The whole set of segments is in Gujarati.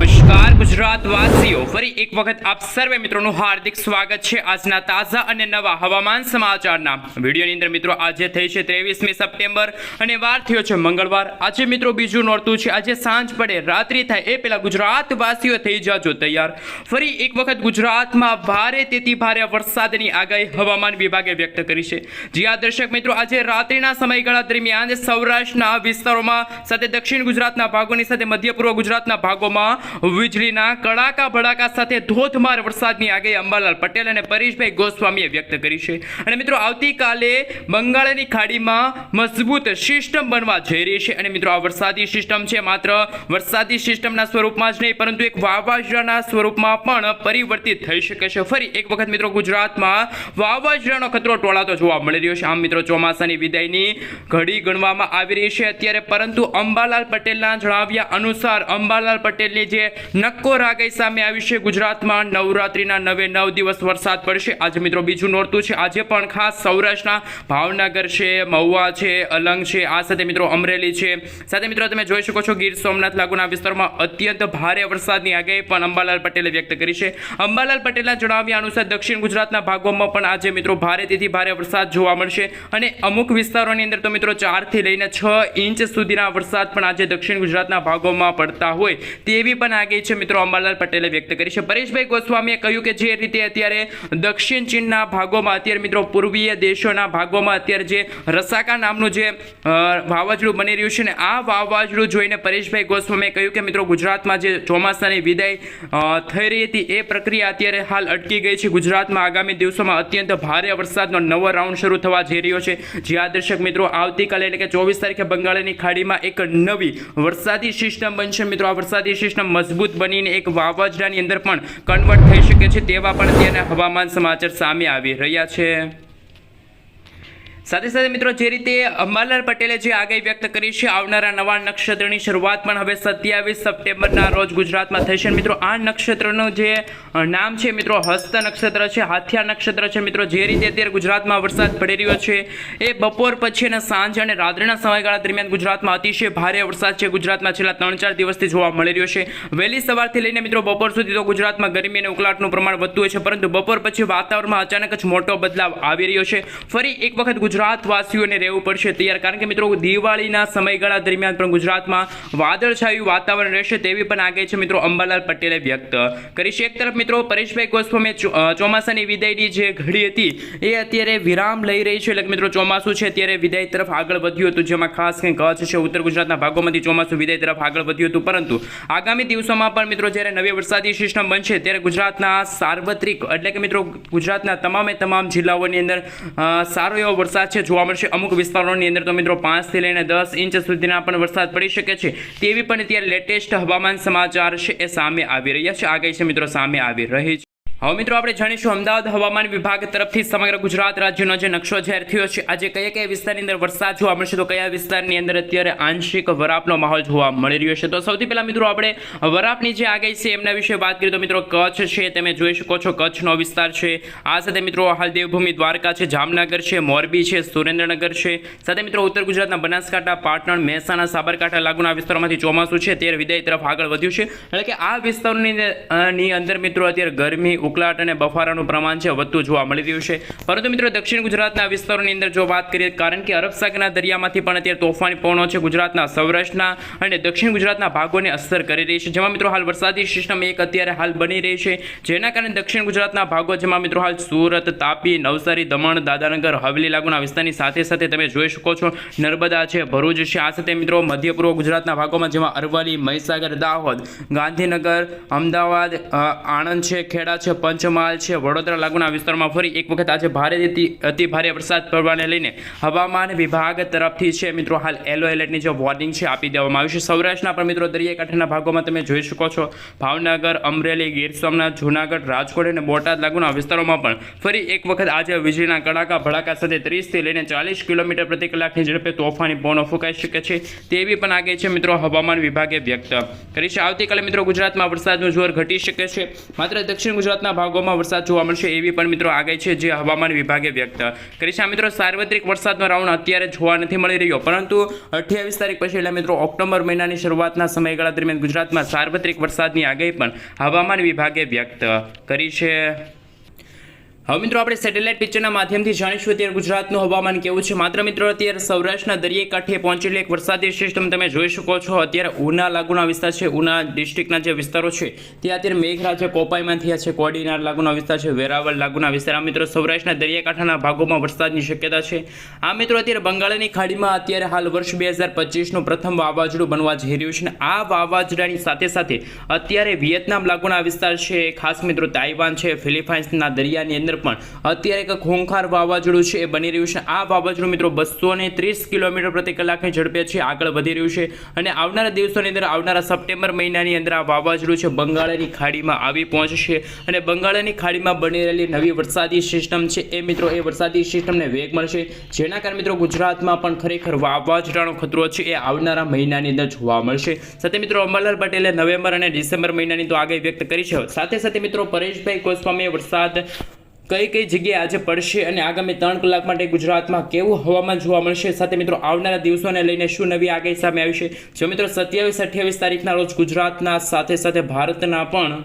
નમસ્કાર ગુજરાત વાસીઓ ફરી એક વખત આપ સર્વે મિત્રોનું હાર્દિક સ્વાગત છે. આજના તાજા અને નવા હવામાન સમાચારના વિડીયોની અંદર મિત્રો, આજે થઈ છે ત્રેવીસમી સપ્ટેમ્બર અને વાર થયો છે મંગળવાર. આજે મિત્રો બીજું નોરતું છે. આજે સાંજ પડે, રાત્રિ થાય, એ પહેલાં ગુજરાતવાસીઓ થઈ જાજો તૈયાર. ફરી એક વખત ગુજરાતમાં ભારે તેથી ભારે વરસાદની આગાહી હવામાન વિભાગે વ્યક્ત કરી છે. જી દર્શક મિત્રો, આજે રાત્રિના સમયગાળા દરમિયાન સૌરાષ્ટ્રના વિસ્તારોમાં સાથે દક્ષિણ ગુજરાતના ભાગોની સાથે મધ્ય પૂર્વ ગુજરાતના ભાગોમાં વીજળીના કડાકા ભડાકા સાથે ધોધમાર વરસાદની આગાહી અંબાલાલ પટેલ અને પરેશભાઈ ગોસ્વામીએ વ્યક્ત કરી છે. અને મિત્રો, આવતીકાલે બંગાળની ખાડીમાં મજબૂત સિસ્ટમ બનવા જઈ રહી છે. અને મિત્રો, આ વરસાદી સિસ્ટમ છે માત્ર વરસાદી સિસ્ટમના સ્વરૂપમાં જ નહીં, પરંતુ એક વાવાઝોડાના સ્વરૂપમાં પણ પરિવર્તિત થઈ શકે છે. ફરી એક વખત મિત્રો, ગુજરાતમાં વાવાઝોડાનો ખતરો ટોળાતો જોવા મળી રહ્યો છે. આમ મિત્રો, ચોમાસાની વિદાયની ઘડી ગણવામાં આવી રહી છે અત્યારે, પરંતુ અંબાલાલ પટેલના જણાવ્યા અનુસાર અંબાલાલ પટેલની જે નક્કોર આગાહી સામે આવી છે ગુજરાતમાં. નવરાત્રિના નવે નવ દિવસ વરસાદ પડશે. આજે મિત્રો બીજું નોરતું છે. આજે પણ ખાસ સૌરાષ્ટ્રના ભાવનગર છે, મહુવા છે, અલંગ છે, આ સાથે મિત્રો અમરેલી છે. સાથે મિત્રો તમે જોઈ શકો છો ગીર સોમનાથ લાગુના વિસ્તારમાં અત્યંત ભારે વરસાદની આગાહી પણ અંબાલાલ પટેલે વ્યક્ત કરી છે. અંબાલાલ પટેલના જણાવ્યા અનુસાર દક્ષિણ ગુજરાતના ભાગોમાં પણ આજે મિત્રો ભારેથી ભારે વરસાદ જોવા મળશે. અને અમુક વિસ્તારોની અંદર તો મિત્રો ચારથી લઈને છ ઇંચ સુધીના વરસાદ પણ આજે દક્ષિણ ગુજરાતના ભાગોમાં પડતા હોય. તેવી પણ આગાહી છે મિત્રો અંબાલાલ પટેલે વ્યક્ત કરી છે. પરેશભાઈ ગોસ્વામીએ કહ્યું કે જે રીતે અત્યારે દક્ષિણ ચીનના ભાગોમાં અત્યારે મિત્રો પૂર્વીય દેશોના ભાગોમાં અત્યારે જે રસાકા નામનું જે વાવાઝોડું બની રહ્યું છે ને આ વાવાઝોડું જોઈને પરેશભાઈ ગોસ્વામીએ કહ્યું કે મિત્રો ગુજરાતમાં જે ચોમાસાની વિદાય થઈ રહી હતી એ પ્રક્રિયા અત્યારે હાલ અટકી ગઈ છે. ગુજરાતમાં આગામી દિવસોમાં અત્યંત ભારે વરસાદનો નવો રાઉન્ડ શરૂ થવા જઈ રહ્યો છે. જ્યાં દર્શક મિત્રો આવતીકાલે એટલે કે ચોવીસ તારીખે બંગાળની ખાડીમાં એક નવી વરસાદી સિસ્ટમ બનશે. મિત્રો આ વરસાદી સિસ્ટમ મજબૂત બનીને એક વાવાઝોડાની અંદર પણ કન્વર્ટ થઈ શકે છે તેવા પણ અત્યારે હવામાન સમાચાર સામે આવી રહ્યા છે. સાથે સાથે મિત્રો, જે રીતે અંબાલાલ પટેલે જે આગાહી વ્યક્ત કરી છે, આવનારા નવા નક્ષત્રની શરૂઆત પણ હવે સત્યાવીસ સપ્ટેમ્બરના રોજ ગુજરાતમાં થશે. મિત્રો, આ નક્ષત્રનું જે નામ છે, મિત્રો, હસ્ત નક્ષત્ર છે હાથિયા નક્ષત્ર છે. મિત્રો, જે રીતે અત્યારે ગુજરાતમાં વરસાદ પડી રહ્યો છે, એ બપોર પછી અને સાંજ અને રાત્રિના સમયગાળા દરમિયાન ગુજરાતમાં અતિશય ભારે વરસાદ છે. ગુજરાતમાં છેલ્લા ત્રણ ચાર દિવસથી જોવા મળી રહ્યો છે. વહેલી સવારથી લઈને મિત્રો, બપોર સુધી તો ગુજરાતમાં ગરમી અને ઉકળાટનું પ્રમાણ વધતું હોય છે, પરંતુ બપોર પછી વાતાવરણમાં અચાનક જ મોટો બદલાવ આવી રહ્યો છે. ફરી એક વખત ગુજરાતવાસીઓને રહેવું પડશે તૈયાર. કારણ કે મિત્રો, દિવાળીના સમયગાળા દરમિયાન પણ ગુજરાતમાં વાદળછાયું વાતાવરણ રહેશે તેવી પણ આગે છે મિત્રો અંબાલાલ પટેલે વ્યક્ત કરી છે. એક તરફ મિત્રો, પરેશભાઈ ગોસ્વામી ચોમાસાની વિદાયની જે ઘડી હતી, એ અત્યારે વિરામ લઈ રહી છે. એટલે મિત્રો, ચોમાસું છે, અત્યારે વિદાય તરફ આગળ વધ્યું હતું, જેમાં ખાસ કંઈ કચ્છ છે, ઉત્તર ગુજરાતના ભાગોમાંથી ચોમાસું વિદાય તરફ આગળ વધ્યું હતું. પરંતુ આગામી દિવસોમાં પણ મિત્રો, જ્યારે નવી વરસાદી સિસ્ટમ બનશે, ત્યારે ગુજરાતના સાર્વત્રિક, એટલે કે મિત્રો, ગુજરાતના તમામે તમામ જિલ્લાઓની અંદર સારો એવો વરસાદ છે. જોવા મળશે અમુક વિસ્તારોની અંદર તો મિત્રો પાંચથી લઈને દસ ઇંચ સુધીના પણ વરસાદ પડી શકે છે. તેવી પણ અત્યારે લેટેસ્ટ હવામાન સમાચાર છે એ સામે આવી રહ્યા છે. આગાહી છે મિત્રો સામે આવી રહી છે. હવે મિત્રો આપણે જાણીશું અમદાવાદ હવામાન વિભાગ તરફથી સમગ્ર ગુજરાત રાજ્યનો જે નકશો જાહેર થયો છે, આજે કયા કયા વિસ્તારની અંદર વરસાદ જોવા મળશે, તો કયા વિસ્તારની અંદર અત્યારે આંશિક વરાપનો માહોલ જોવા મળી રહ્યો છે. તો સૌથી પહેલાં મિત્રો આપણે વરાપની જે આગાહી છે એમના વિશે વાત કરીએ, તો મિત્રો કચ્છ છે, તમે જોઈ શકો છો કચ્છનો વિસ્તાર છે. આ સાથે મિત્રો હાલ દેવભૂમિ દ્વારકા છે, જામનગર છે, મોરબી છે, સુરેન્દ્રનગર છે. સાથે મિત્રો ઉત્તર ગુજરાતના બનાસકાંઠા, પાટણ, મહેસાણા, સાબરકાંઠા લાગુના વિસ્તારોમાંથી ચોમાસું છે તે વિદાય તરફ આગળ વધ્યું છે. એટલે કે આ વિસ્તારોની અંદર- મિત્રો અત્યારે ગરમી ઉકળાટ અને બફારાનું પ્રમાણ છે વધતું જોવા મળી રહ્યું છે. પરંતુ મિત્રો, દક્ષિણ ગુજરાતના વિસ્તારોની અંદર જો વાત કરીએ, કારણ કે અરબ સાગરના દરિયામાંથી પણ અત્યારે તોફાની પવનો છે, ગુજરાતના સૌરાષ્ટ્રના અને દક્ષિણ ગુજરાતના ભાગોને અસર કરી રહી છે. જેમાં મિત્રો, હાલ વરસાદી સિસ્ટમ એક અત્યારે હાલ બની રહી છે, જેના કારણે દક્ષિણ ગુજરાતના ભાગો, જેમાં મિત્રો, હાલ સુરત, તાપી, નવસારી, દમણ દાદાનગર હવેલી લાગુના વિસ્તારની સાથે સાથે તમે જોઈ શકો છો, નર્મદા છે, ભરૂચ છે, આ સાથે મિત્રો, મધ્ય પૂર્વ ગુજરાતના ભાગોમાં જેમાં અરવલ્લી, મહીસાગર, દાહોદ, ગાંધીનગર, અમદાવાદ આણંદ છે, ખેડા છે પંચમહાલ છે. વડોદરા લાગુના વિસ્તારમાં ફરી એક વખત આજે ભારેથી અતિ ભારે વરસાદ પડવાને લઈને હવામાન વિભાગ તરફથી છે. મિત્રો, હાલ યલો એલર્ટની જે વોર્નિંગ છે, આપી દેવામાં આવી છે. સૌરાષ્ટ્રના પણ મિત્રો, દરિયાકાંઠાના ભાગોમાં તમે જોઈ શકો છો. ભાવનગર, અમરેલી, ગીર સોમનાથ, જૂનાગઢ, રાજકોટ અને બોટાદ લાગુના વિસ્તારોમાં પણ ફરી એક વખત આજે વીજળીના કડાકા, ભડાકા સાથે ત્રીસથી લઈને ચાલીસ કિલોમીટર પ્રતિ કલાકની ઝડપે તોફાની પવનો ફૂંકાઈ શકે છે. તેવી પણ આગે છે મિત્રો, હવામાન વિભાગે વ્યક્ત કરી છે. આવતીકાલે મિત્રો, ગુજરાતમાં વરસાદનું જોર ઘટી શકે છે. માત્ર દક્ષિણ ગુજરાતના ગુજરાતના ભાગોમાં વરસાદ જોવા મળશે એવી પણ મિત્રો આગાહી છે જે હવામાન વિભાગે વ્યક્ત કરી છે. મિત્રો સાર્વત્રિક વરસાદનો રાઉન્ડ અત્યારે જોવા નથી મળી રહ્યો, પરંતુ અઠ્યાવીસ તારીખ પછી એટલે મિત્રો ઓક્ટોબર મહિનાની શરૂઆતના સમયગાળા દરમિયાન ગુજરાતમાં સાર્વત્રિક વરસાદની આગાહી પણ હવામાન વિભાગે વ્યક્ત કરી છે. હવે મિત્રો આપણે સેટેલાઇટ પિક્ચરના માધ્યમથી જાણીશું અત્યારે ગુજરાતનું હવામાન કેવું છે. માત્ર મિત્રો અત્યારે સૌરાષ્ટ્રના દરિયા કાંઠે પહોંચેલી એક વરસાદી સિસ્ટમ તમે જોઈ શકો છો. અત્યારે ઉના લાગુના વિસ્તાર છે, ઉના ડિસ્ટ્રિક્ટના જે વિસ્તારો છે, ત્યાં અત્યારે મેઘરાજ કોપાઈમાં થયા છે, કોડીનાર લાગુના વિસ્તાર છે, વેરાવળ લાગુના વિસ્તાર. આ મિત્રો સૌરાષ્ટ્રના દરિયાકાંઠાના ભાગોમાં વરસાદની શક્યતા છે. આ મિત્રો અત્યારે બંગાળની ખાડીમાં અત્યારે હાલ વર્ષ બે હજાર પચીસનું પ્રથમ વાવાઝોડું બનવા જઈ રહ્યું છે આ વાવાઝોડાની સાથે સાથે અત્યારે વિયેતનામ લાગુના વિસ્તાર છે, ખાસ મિત્રો તાઇવાન છે, ફિલિપાઇન્સના દરિયાની અંદર પણ અત્યારે એક ખૂંખાર વાવાઝોડું છે, એ બની રહ્યું છે. આ વાવાઝોડું મિત્રો બસો ને ત્રીસ કિલોમીટર પ્રતિ કલાકની ઝડપે છે, આગળ વધી રહ્યું છે અને આવનારા દિવસોની અંદર, આવનારા સપ્ટેમ્બર મહિનાની અંદર આ વાવાઝોડું છે, બંગાળની ખાડીમાં આવી પહોંચશે અને બંગાળની ખાડીમાં બની રહેલી નવી વરસાદી સિસ્ટમ છે, એ મિત્રો, એ વરસાદી સિસ્ટમને વેગ મળશે. જેના કારણે મિત્રો, ગુજરાતમાં પણ ખરેખર વાવાઝોડાનો ખતરો છે, એ આવનારા મહિનાની અંદર જોવા મળશે. સાથે મિત્રો અંબાલાલ પટેલે નવેમ્બર અને ડિસેમ્બર મહિનાની તો આગાહી વ્યક્ત કરી છે. સાથે સાથે મિત્રો, પરેશભાઈ ગોસ્વામીએ વરસાદ કઈ કઈ જગ્યાએ આજે પડશે અને આગામી ત્રણ કલાક માટે ગુજરાતમાં કેવું હવામાન જોવા મળશે? સાથે મિત્રો, આવનારા દિવસોને લઈને શું નવી આગાહી સામે આવી છે? જો મિત્રો સત્યાવીસ અઠ્યાવીસ તારીખના રોજ ગુજરાતના સાથે સાથે ભારતના પણ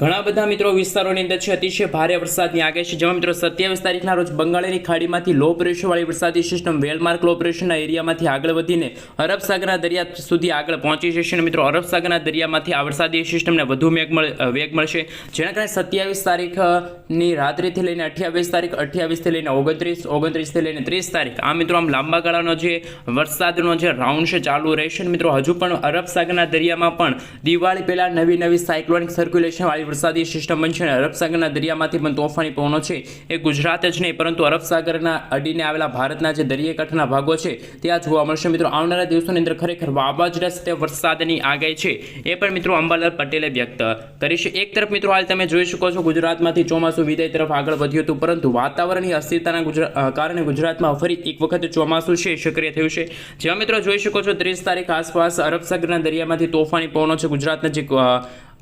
ઘણા બધા મિત્રો વિસ્તારોની અંદર છે, અતિશય ભારે વરસાદની આગે છે. જેમાં મિત્રો સત્યાવીસ તારીખના રોજ બંગાળની ખાડીમાંથી લો પ્રેશરવાળી વરસાદી સિસ્ટમ વેલમાર્ક લો પ્રેશરના એરિયામાંથી આગળ વધીને અરબ સાગરના દરિયા સુધી આગળ પહોંચી જશે અને મિત્રો અરબ સાગરના દરિયામાંથી આ વરસાદી સિસ્ટમને વધુ વેગ વેગ મળશે. જેના કારણે સત્યાવીસ તારીખની રાત્રિથી લઈને અઠ્યાવીસ તારીખ, અઠ્યાવીસથી લઈને ઓગણત્રીસ, ઓગણત્રીસથી લઈને ત્રીસ તારીખ આ મિત્રો આમ લાંબા ગાળાનો જે વરસાદનો જે રાઉન્ડ છે, ચાલુ રહેશે. અને મિત્રો હજુ પણ અરબ સાગરના દરિયામાં પણ દિવાળી પહેલાં નવી નવી સાયક્લોનિક સર્ક્યુલેશન વાળી વરસાદી સિસ્ટમ બનશે અને અરબ દરિયામાંથી પણ તોફાની પવનો છે. એ ગુજરાત જ નહીં પરંતુ અરબ સાગરના અડીને આવેલા ભારતના જે દરિયાકાંઠાના ભાગો છે ત્યાં જોવા મળશે. મિત્રો આવનારા દિવસોની અંદર ખરેખર વાવાઝોડા સાથે વરસાદની આગાહી છે. એ પણ મિત્રો અંબાલાલ પટેલે વ્યક્ત કરી છે. એક તરફ મિત્રો હાલ તમે જોઈ શકો છો ગુજરાતમાંથી ચોમાસું વિદાય તરફ આગળ વધ્યું હતું પરંતુ વાતાવરણની અસ્થિરતાના કારણે ગુજરાતમાં ફરી એક વખત ચોમાસું છે સક્રિય થયું છે. જેવા મિત્રો જોઈ શકો છો ત્રીસ તારીખ આસપાસ અરબ સાગરના દરિયામાંથી તોફાની પવનો છે. ગુજરાતના અ,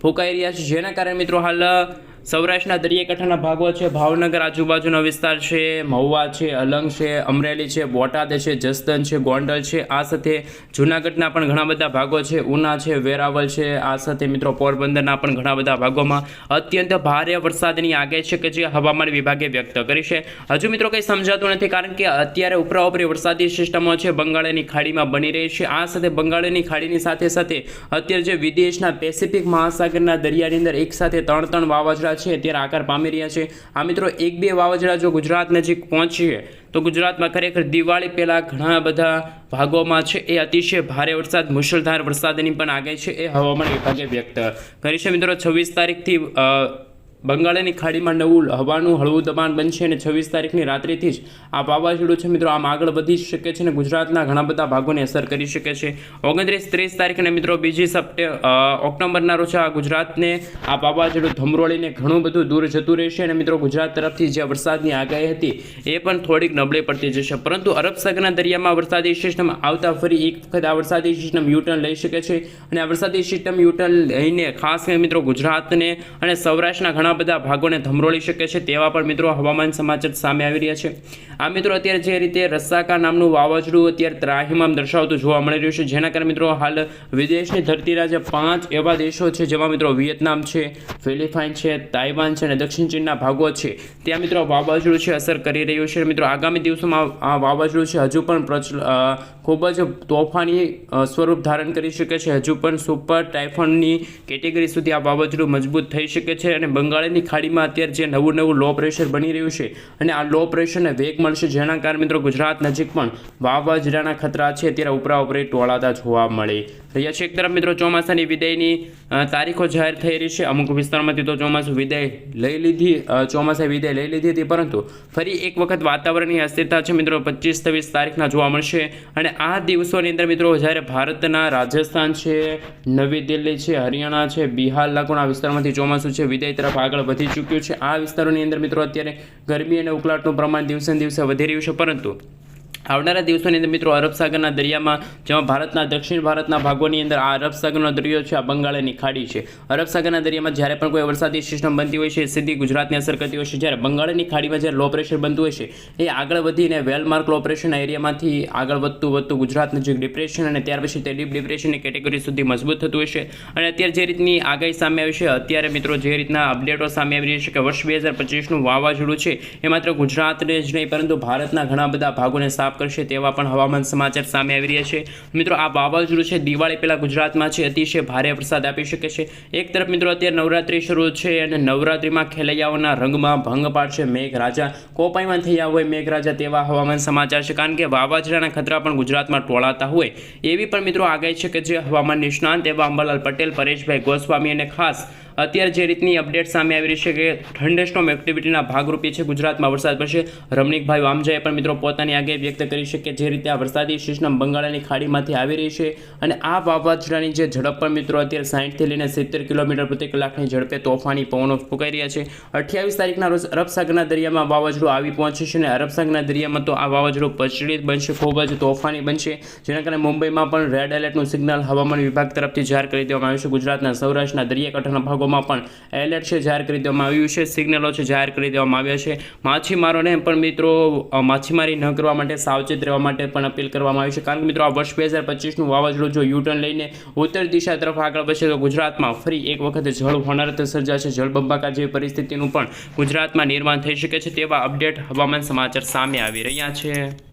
ફૂંકાઈ રહ્યા છે. જેના કારણે મિત્રો હાલ સૌરાષ્ટ્રના દરિયાકાંઠાના ભાગો છે, ભાવનગર આજુબાજુનો વિસ્તાર છે, મહુવા છે, અલંગ છે, અમરેલી છે, બોટાદ છે જસદન છે, ગોંડલ છે, આ સાથે જૂનાગઢના પણ ઘણા બધા ભાગો છે, ઉના છે વેરાવલ છે, આ સાથે મિત્રો પોરબંદરના પણ ઘણા બધા ભાગોમાં અત્યંત ભારે વરસાદની આગાહી છે કે જે હવામાન વિભાગે વ્યક્ત કરી છે. હજુ મિત્રો કંઈ સમજાતું નથી કારણ કે અત્યારે ઉપરા ઉપરી વરસાદી સિસ્ટમો છે, બંગાળની ખાડીમાં બની રહી છે, આ સાથે બંગાળની ખાડીની સાથે સાથે અત્યારે જે વિદેશના પેસિફિક મહાસાગરના દરિયાની અંદર એક સાથે ત્રણ ત્રણ વાવાઝોડા છે, અત્યારે આકાર પામી રહ્યા છે. આ મિત્રો, એક બે વાવાઝોડા જો ગુજરાત નજીક પહોંચીએ તો ગુજરાતમાં ખરેખર દિવાળી પહેલાં ઘણા બધા ભાગોમાં છે. એ અતિશય ભારે વરસાદ, મુશળધાર વરસાદની પણ આગાહી છે. એ હવામાન વિભાગે વ્યક્ત કરી છે. મિત્રો, છવ્વીસ તારીખથી બંગાળની ખાડીમાં નવું હવાનું હળવું દબાણ બનશે અને છવ્વીસ તારીખની રાત્રિથી જ આ વાવાઝોડું છે મિત્રો આમ આગળ વધી શકે છે અને ગુજરાતના ઘણા બધા ભાગોને અસર કરી શકે છે. ઓગણત્રીસ, ત્રીસ તારીખને મિત્રો બીજી સપ્ટે ઓક્ટોબરના રોજ આ ગુજરાતને આ વાવાઝોડું ધમરોળીને ઘણું બધું દૂર જતું રહેશે અને મિત્રો ગુજરાત તરફથી જે વરસાદની આગાહી હતી એ પણ થોડીક નબળી પડતી જશે. પરંતુ અરબ દરિયામાં વરસાદી સિસ્ટમ આવતા ફરી એક વખત આ વરસાદી સિસ્ટમ યુટર્ન લઈ શકે છે. અને આ વરસાદી સિસ્ટમ યુટર્ન લઈને ખાસ કરીને મિત્રો ગુજરાતને અને સૌરાષ્ટ્રના ઘણા બધા ભાગોને ધમરોળી શકે છે તેવા પણ મિત્રો હવામાન સમાચાર સામે આવી રહ્યા છે. આ મિત્રો અત્યારે જે રીતે રસ્સાકા નામનું વાવાઝોડું અત્યારે ત્રાહિમામ દર્શાવતું જોવા મળી રહ્યું છે. જેના કારણે મિત્રો હાલ વિદેશની ધરતીના જે પાંચ એવા દેશો છે જેમાં મિત્રો વિયેતનામ છે, ફિલિપાઇન છે, તાઇવાન છે અને દક્ષિણ ચીનના ભાગો છે. ત્યાં મિત્રો વાવાઝોડું છે અસર કરી રહ્યું છે. મિત્રો આગામી દિવસોમાં આ વાવાઝોડું છે હજુ પણ પ્રચલ ખૂબ જ તોફાની સ્વરૂપ ધારણ કરી શકે છે. હજુ પણ સુપર ટાઇફોનની કેટેગરી સુધી આ વાવાઝોડું મજબૂત થઈ શકે છે અને બંગાળની ખાડીમાં અત્યારે જે નવું નવું લો પ્રેશર બની રહ્યું છે અને આ લો પ્રેશરને વેગ મળશે. જેના કારણે મિત્રો ગુજરાત નજીક પણ વાવાઝોડાના ખતરા છે. અત્યારે ઉપરા ઉપરી ટોળાતા જોવા મળે છે એક તરફ મિત્રો ચોમાસાની વિદાયની તારીખો જાહેર થઈ રહી છે. અમુક વિસ્તારમાંથી તો ચોમાસું વિદાય લઈ લીધી ચોમાસાએ વિદાય લઈ લીધી હતી. પરંતુ ફરી એક વખત વાતાવરણની અસ્થિરતા છે મિત્રો. પચીસ છવ્વીસ તારીખના જોવા મળશે. અને આ દિવસોની અંદર મિત્રો જ્યારે ભારતના રાજસ્થાન છે, નવી દિલ્હી છે, હરિયાણા છે, બિહાર લાગુના વિસ્તારમાંથી ચોમાસું છે, વિદાય તરફ આગળ વધી ચૂક્યું છે. આ વિસ્તારોની અંદર મિત્રો અત્યારે ગરમી અને ઉકળાટનું પ્રમાણ દિવસે દિવસે વધી રહ્યું છે. પરંતુ આવનારા દિવસોની અંદર મિત્રો અરબ દરિયામાં, જેમાં ભારતના, દક્ષિણ ભારતના ભાગોની અંદર આ અરબ દરિયો છે, આ બંગાળની ખાડી છે. અરબ સાગરના દરિયામાં જ્યારે પણ કોઈ વરસાદી સિસ્ટમ બનતી હોય છે, સીધી ગુજરાતને અસર કરતી હોય છે, જ્યારે બંગાળની ખાડીમાં જ્યારે લો પ્રેશર બનતું હોય છે, એ આગળ વધીને વેલમાર્ક લો પ્રેશરના એરિયામાંથી આગળ વધતું વધતું ગુજરાત નજીક ડિપ્રેશન અને ત્યાર પછી તે ડીપ ડિપ્રેશનની કેટેગરી સુધી મજબૂત થતું હોય છે. અને અત્યારે જે રીતની આગાહી સામે આવી છે, અત્યારે મિત્રો જે રીતના અપડેટો સામે આવી રહી છે કે વર્ષ બે હજાર પચીસનું વાવાઝોડું છે, એ માત્ર ગુજરાતને જ નહીં, પરંતુ ભારતના ઘણા બધા ભાગોને સાફ કરશે તેવા પણ હવામાન સમાચાર સામે આવી રહ્યા છે. મિત્રો, આ વાવાઝોડું છે દિવાળી પહેલાં ગુજરાતમાં છે. અતિશય ભારે વરસાદ આપી શકે છે. એક તરફ મિત્રો, અત્યારે નવરાત્રિ શરૂ છે અને નવરાત્રિમાં ખેલૈયાઓના રંગમાં ભંગ પાડશે મેઘરાજા. કોપાઈમાં થયા હોય મેઘરાજા તેવા હવામાન સમાચાર છે. કારણ કે વાવાઝોડાના ખતરા પણ ગુજરાતમાં ટોળાતા હોય. એવી પણ મિત્રો આગાહી છે કે જે હવામાન નિષ્ણાંત એવા અંબાલાલ પટેલ, પરેશભાઈ ગોસ્વામી અને ખાસ અત્યારે જે રીતની અપડેટ સામે આવી રહી છે કે થંડરસ્ટોમ એક્ટિવિટીના ભાગરૂપે છે, ગુજરાતમાં વરસાદ પડશે. રમણીકભાઈ વામજાએ પણ મિત્રો પોતાની આગે વ્યક્ત કરી છે કે જે રીતે આ વરસાદી સિસ્ટમ બંગાળની ખાડીમાંથી આવી રહી છે અને આ વાવાઝોડાની જે ઝડપ પણ મિત્રો અત્યારે સાહીઠથી લઈને સિત્તેર કિલોમીટર પ્રતિ કલાકની ઝડપે તોફાની પવનો ફૂંકાઈ રહ્યા છે. અઠ્યાવીસ તારીખના રોજ અરબસાગરના દરિયામાં વાવાઝોડું આવી પહોંચે છે અને અરબસાગરના દરિયામાં તો આ વાવાઝોડું પ્રચલિત બનશે, ખૂબ જ તોફાની બનશે. જેના કારણે મુંબઈમાં પણ રેડ એલર્ટનું સિગ્નલ હવામાન વિભાગ તરફથી જાહેર કરી દેવામાં આવ્યું છે. ગુજરાતના સૌરાષ્ટ્રના દરિયાકાંઠાના ભાગોમાં પણ એલર્ટ છે, જાહેર કરી દેવામાં આવ્યું છે, સિગ્નલો છે, જાહેર કરી દેવામાં આવ્યા છે. માછીમારોને પણ મિત્રો માછીમારી ન કરવા માટે સાવચેત રહેવા માટે પણ અપીલ કરવામાં આવી છે. કારણ કે મિત્રો, આ વર્ષ બે હજાર પચીસનું વાવાઝોડું જો યુટર્ન લઈને ઉત્તર દિશા તરફ આગળ વધશે તો ગુજરાતમાં ફરી એક વખત જળ હોનારત સર્જાશે. જળબંબાકાર જેવી પરિસ્થિતિનું પણ ગુજરાતમાં નિર્માણ થઈ શકે છે તેવા અપડેટ હવામાન સમાચાર સામે આવી રહ્યા છે.